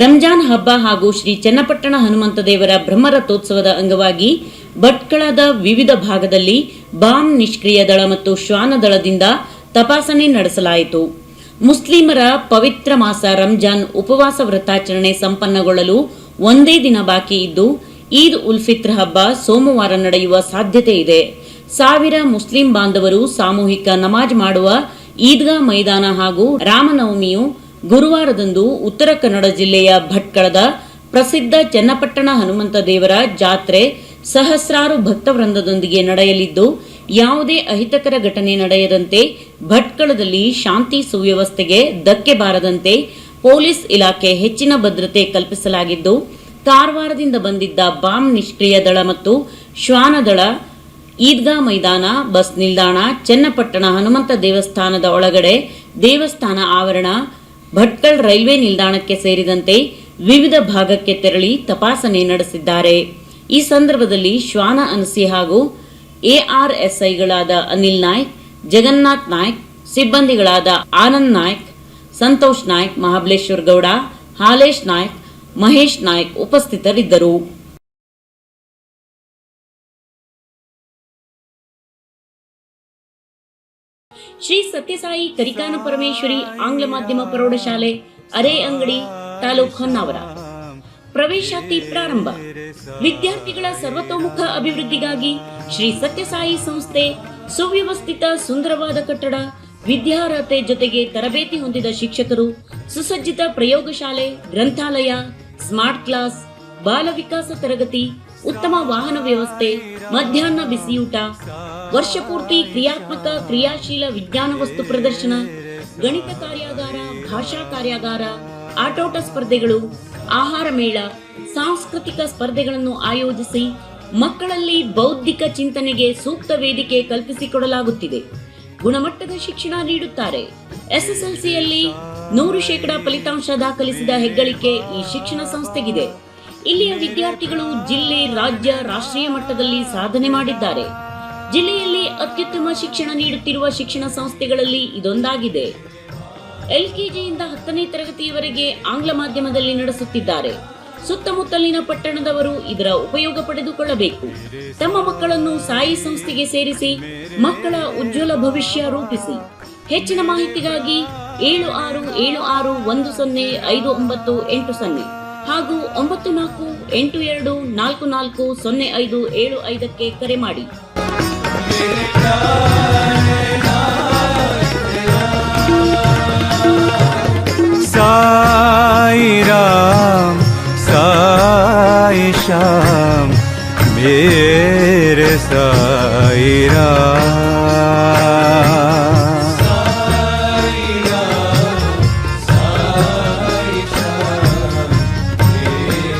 ರಂಜಾನ್ ಹಬ್ಬ ಹಾಗೂ ಶ್ರೀ ಚನ್ನಪಟ್ಟಣ ಹನುಮಂತ ದೇವರ ಬ್ರಹ್ಮರಥೋತ್ಸವದ ಅಂಗವಾಗಿ ಭಟ್ಕಳದ ವಿವಿಧ ಭಾಗದಲ್ಲಿ ಬಾಂಬ್ ನಿಷ್ಕ್ರಿಯ ದಳ ಮತ್ತು ಶ್ವಾನ ದಳದಿಂದ ತಪಾಸಣೆ ನಡೆಸಲಾಯಿತು. ಮುಸ್ಲಿಮರ ಪವಿತ್ರ ಮಾಸ ರಂಜಾನ್ ಉಪವಾಸ ವ್ರತಾಚರಣೆ ಸಂಪನ್ನಗೊಳ್ಳಲು ಒಂದೇ ದಿನ ಬಾಕಿ ಇದ್ದು, ಈದ್ ಉಲ್ ಫಿತ್ರ್ ಹಬ್ಬ ಸೋಮವಾರ ನಡೆಯುವ ಸಾಧ್ಯತೆ ಇದೆ. ಸಾವಿರ ಮುಸ್ಲಿಂ ಬಾಂಧವರು ಸಾಮೂಹಿಕ ನಮಾಜ್ ಮಾಡುವ ಈದ್ಗಾ ಮೈದಾನ ಹಾಗೂ ರಾಮನವಮಿಯು ಗುರುವಾರದಂದು ಉತ್ತರ ಕನ್ನಡ ಜಿಲ್ಲೆಯ ಭಟ್ಕಳದ ಪ್ರಸಿದ್ಧ ಚನ್ನಪಟ್ಟಣ ಹನುಮಂತ ದೇವರ ಜಾತ್ರೆ ಸಹಸ್ರಾರು ಭಕ್ತವೃಂದದೊಂದಿಗೆ ನಡೆಯಲಿದ್ದು, ಯಾವುದೇ ಅಹಿತಕರ ಘಟನೆ ನಡೆಯದಂತೆ ಭಟ್ಕಳದಲ್ಲಿ ಶಾಂತಿ ಸುವ್ಯವಸ್ಥೆಗೆ ಧಕ್ಕೆ ಬಾರದಂತೆ ಪೊಲೀಸ್ ಇಲಾಖೆ ಹೆಚ್ಚಿನ ಭದ್ರತೆ ಕಲ್ಪಿಸಲಾಗಿದ್ದು, ಕಾರವಾರದಿಂದ ಬಂದಿದ್ದ ಬಾಂಬ್ ನಿಷ್ಕ್ರಿಯ ದಳ ಮತ್ತು ಶ್ವಾನ ದಳ, ಈದ್ಗಾ ಮೈದಾನ, ಬಸ್ ನಿಲ್ದಾಣ, ಚನ್ನಪಟ್ಟಣ ಹನುಮಂತ ದೇವಸ್ಥಾನದ ಒಳಗಡೆ ದೇವಸ್ಥಾನ ಆವರಣ ಭಟ್ಕಲ್ ರೈಲ್ವೆ ನಿಲ್ದಾಣಕ್ಕೆ ಸೇರಿದಂತೆ ವಿವಿಧ ಭಾಗಕ್ಕೆ ತೆರಳಿ ತಪಾಸಣೆ ನಡೆಸಿದ್ದಾರೆ. ಈ ಸಂದರ್ಭದಲ್ಲಿ ಶ್ವಾನ ಅನಸಿ ಹಾಗೂ ಎಆರ್ಎಸ್ಐಗಳಾದ ಅನಿಲ್ ನಾಯ್ಕ್, ಜಗನ್ನಾಥ್ ನಾಯ್ಕ್, ಸಿಬ್ಬಂದಿಗಳಾದ ಆನಂದ್ ನಾಯ್ಕ್, ಸಂತೋಷ್ ನಾಯ್ಕ್, ಮಹಾಬಲೇಶ್ವರ್ ಗೌಡ, ಹಾಲೇಶ್ ನಾಯ್ಕ್, ಮಹೇಶ್ ನಾಯ್ಕ್ ಉಪಸ್ಥಿತರಿದ್ದರು. ಶ್ರೀ ಸತ್ಯಸಾಯಿ ಕರಿಕಾನ ಪರಮೇಶ್ವರಿ ಆಂಗ್ಲ ಮಾಧ್ಯಮ ಪ್ರೌಢಶಾಲೆ ಅರೆ ಅಂಗಡಿ ತಾಲೂಕು ಹೊನ್ನಾವರ. ಪ್ರವೇಶಾತಿ ಪ್ರಾರಂಭ. ವಿದ್ಯಾರ್ಥಿಗಳ ಸರ್ವತೋಮುಖ ಅಭಿವೃದ್ಧಿಗಾಗಿ ಶ್ರೀ ಸತ್ಯಸಾಯಿ ಸಂಸ್ಥೆ ಸುವ್ಯವಸ್ಥಿತ ಸುಂದರವಾದ ಕಟ್ಟಡ ವಿದ್ಯಾರ್ಹತೆ ಜೊತೆಗೆ ತರಬೇತಿ ಹೊಂದಿದ ಶಿಕ್ಷಕರು ಸುಸಜ್ಜಿತ ಪ್ರಯೋಗಶಾಲೆ ಗ್ರಂಥಾಲಯ ಸ್ಮಾರ್ಟ್ ಕ್ಲಾಸ್ ಬಾಲ ವಿಕಾಸ ತರಗತಿ ಉತ್ತಮ ವಾಹನ ವ್ಯವಸ್ಥೆ ಮಧ್ಯಾಹ್ನ ಬಿಸಿಯೂಟ ವರ್ಷಪೂರ್ತಿ ಕ್ರಿಯಾತ್ಮಕ, ಕ್ರಿಯಾಶೀಲ ವಿಜ್ಞಾನ ವಸ್ತು ಪ್ರದರ್ಶನ, ಗಣಿತ ಕಾರ್ಯಾಗಾರ, ಭಾಷಾ ಕಾರ್ಯಾಗಾರ, ಆಟೋಟ ಸ್ಪರ್ಧೆಗಳು, ಆಹಾರ ಮೇಳ, ಸಾಂಸ್ಕೃತಿಕ ಸ್ಪರ್ಧೆಗಳನ್ನು ಆಯೋಜಿಸಿ ಮಕ್ಕಳಲ್ಲಿ ಬೌದ್ಧಿಕ ಚಿಂತನೆಗೆ ಸೂಕ್ತ ವೇದಿಕೆ ಕಲ್ಪಿಸಿಕೊಡಲಾಗುತ್ತಿದೆ. ಗುಣಮಟ್ಟದ ಶಿಕ್ಷಣ ನೀಡುತ್ತಾರೆ. ಎಸ್ಎಸ್ಎಲ್ಸಿಯಲ್ಲಿ ನೂರು ಶೇಕಡಾ ಫಲಿತಾಂಶ ದಾಖಲಿಸಿದ ಹೆಗ್ಗಳಿಕೆ ಈ ಶಿಕ್ಷಣ ಸಂಸ್ಥೆಗಿದೆ. ಇಲ್ಲಿಯ ವಿದ್ಯಾರ್ಥಿಗಳು ಜಿಲ್ಲೆ, ರಾಜ್ಯ, ರಾಷ್ಟ್ರೀಯ ಮಟ್ಟದಲ್ಲಿ ಸಾಧನೆ ಮಾಡಿದ್ದಾರೆ. ಜಿಲ್ಲೆಯಲ್ಲಿ ಅತ್ಯುತ್ತಮ ಶಿಕ್ಷಣ ನೀಡುತ್ತಿರುವ ಶಿಕ್ಷಣ ಸಂಸ್ಥೆಗಳಲ್ಲಿ ಇದೊಂದಾಗಿದೆ. ಎಲ್ಕೆಜಿಯಿಂದ ಹತ್ತನೇ ತರಗತಿಯವರೆಗೆ ಆಂಗ್ಲ ಮಾಧ್ಯಮದಲ್ಲಿ ನಡೆಸುತ್ತಿದ್ದಾರೆ. ಸುತ್ತಮುತ್ತಲಿನ ಪಟ್ಟಣದವರು ಇದರ ಉಪಯೋಗ ಪಡೆದುಕೊಳ್ಳಬೇಕು. ತಮ್ಮ ಮಕ್ಕಳನ್ನು ಸಾಯಿ ಸಂಸ್ಥೆಗೆ ಸೇರಿಸಿ ಮಕ್ಕಳ ಉಜ್ವಲ ಭವಿಷ್ಯ ರೂಪಿಸಿ. ಹೆಚ್ಚಿನ ಮಾಹಿತಿಗಾಗಿ ಏಳು ಆರು ಏಳು ಆರು ಒಂದು ಸೊನ್ನೆ ಐದು ಒಂಬತ್ತು ಎಂಟು ಸೊನ್ನೆ ಹಾಗೂ ಒಂಬತ್ತು ನಾಲ್ಕು ಎಂಟು ಎರಡು ನಾಲ್ಕು ನಾಲ್ಕು ಸೊನ್ನೆ ಐದು ಏಳು ಐದಕ್ಕೆ ಕರೆ ಮಾಡಿ. मेरे साई राम